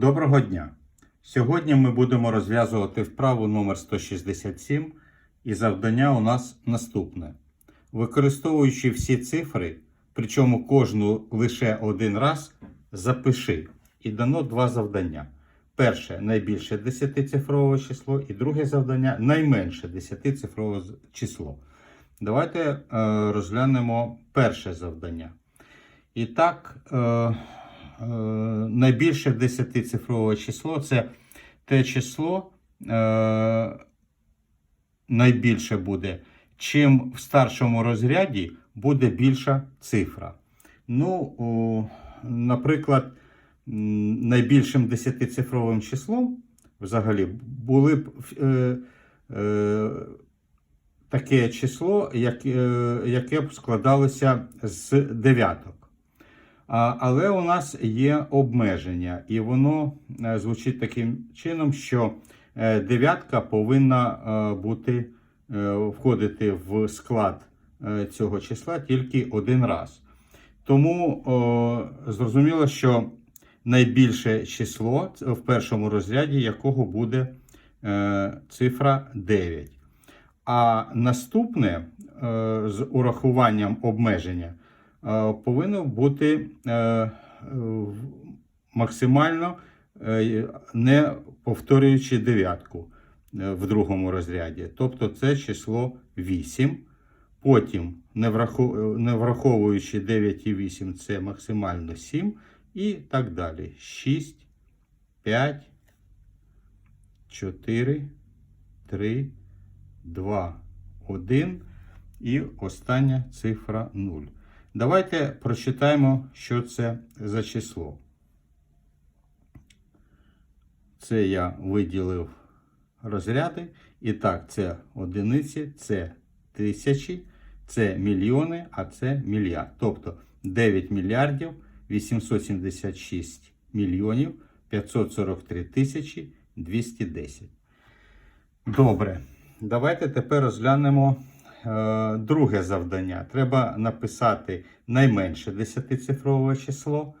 Доброго дня! Сьогодні ми будемо розв'язувати вправу номер 167 і завдання у нас наступне. Використовуючи всі цифри, причому кожну лише один раз, запиши. І дано два завдання. Перше найбільше 10-цифрове число, і друге завдання найменше 10-цифрове число. Давайте е, розглянемо перше завдання. І так, е, найбільше 10-цифрове число це те число е, найбільше буде, чим в старшому розряді буде більша цифра. Ну, наприклад, найбільшим 10-цифровим числом взагалі були б е, е, таке число, як, е, яке б складалося з дев'яток. Але у нас є обмеження, і воно е, звучить таким чином, що е, дев'ятка повинна е, бути, входити в склад цього числа тільки один раз. Тому зрозуміло, що найбільше число в першому розряді, якого буде цифра 9. А наступне з урахуванням обмеження повинно бути е, максимально е, не повторюючи дев'ятку е, в другому розряді. Тобто це число 8. Потім, не враховуючи 9 і 8, це максимально 7. І так далі. 6, 5, 4, 3, 2, 1 і остання цифра 0. Давайте прочитаємо, що це за число. Це я виділив розряди. І так, це одиниці, це тисячі, це мільйони, а це мільярд. Тобто 9 мільярдів 876 мільйонів 543 тисячі 210. Добре. Давайте тепер розглянемо друге завдання. Треба написати найменше 10-цифрове число,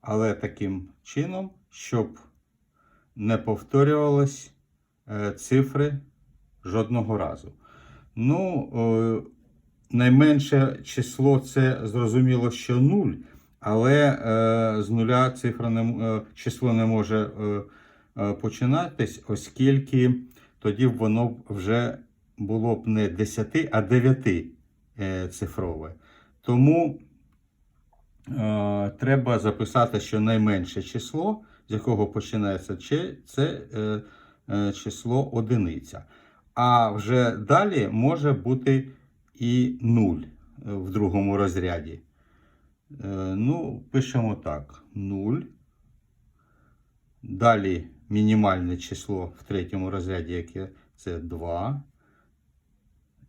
але таким чином, щоб не повторювалось е, цифри жодного разу. Ну, е, найменше число це зрозуміло, що 0, але е, з нуля цифра не, е, число не може е, е, починатись, оскільки тоді воно вже було б не 10, а 9 е, цифрове. Тому е, треба записати, що найменше число, з якого починається чи- це е, е, число одиниця. А вже далі може бути і 0 в другому розряді. Е, Ну, пишемо так: 0. Далі мінімальне число в третьому розряді, яке це 2.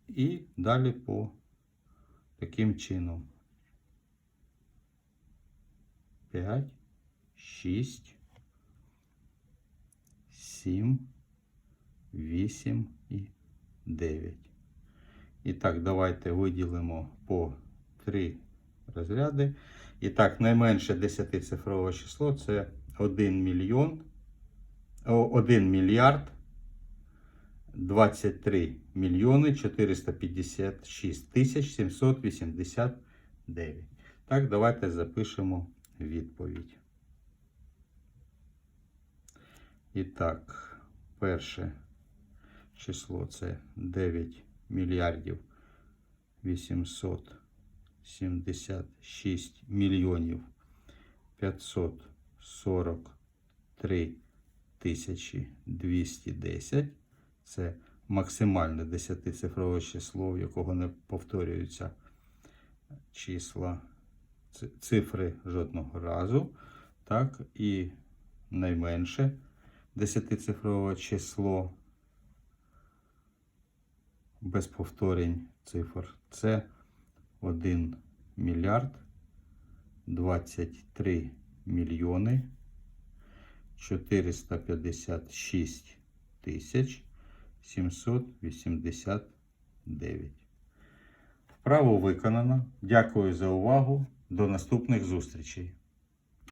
І далі по таким чином. 5, 6, 7, 8 і 9. І так, давайте виділимо по 3 розряди. І так, найменше 10-цифрове число це 1 мільйон, о, 1 мільярд 23 мільйони 456 тисяч 789. Так, давайте запишемо відповідь. І так, перше число це 9 мільярдів 876 мільйонів 543 тисячі 210. Це максимальне 10-цифрове число, в якого не повторюються числа, цифри жодного разу. Так, і найменше 10-цифрове число без повторень цифр. Це 1 мільярд 23 мільйони 456 тисяч 789. Вправо виконано. Дякую за увагу. До наступних зустрічей.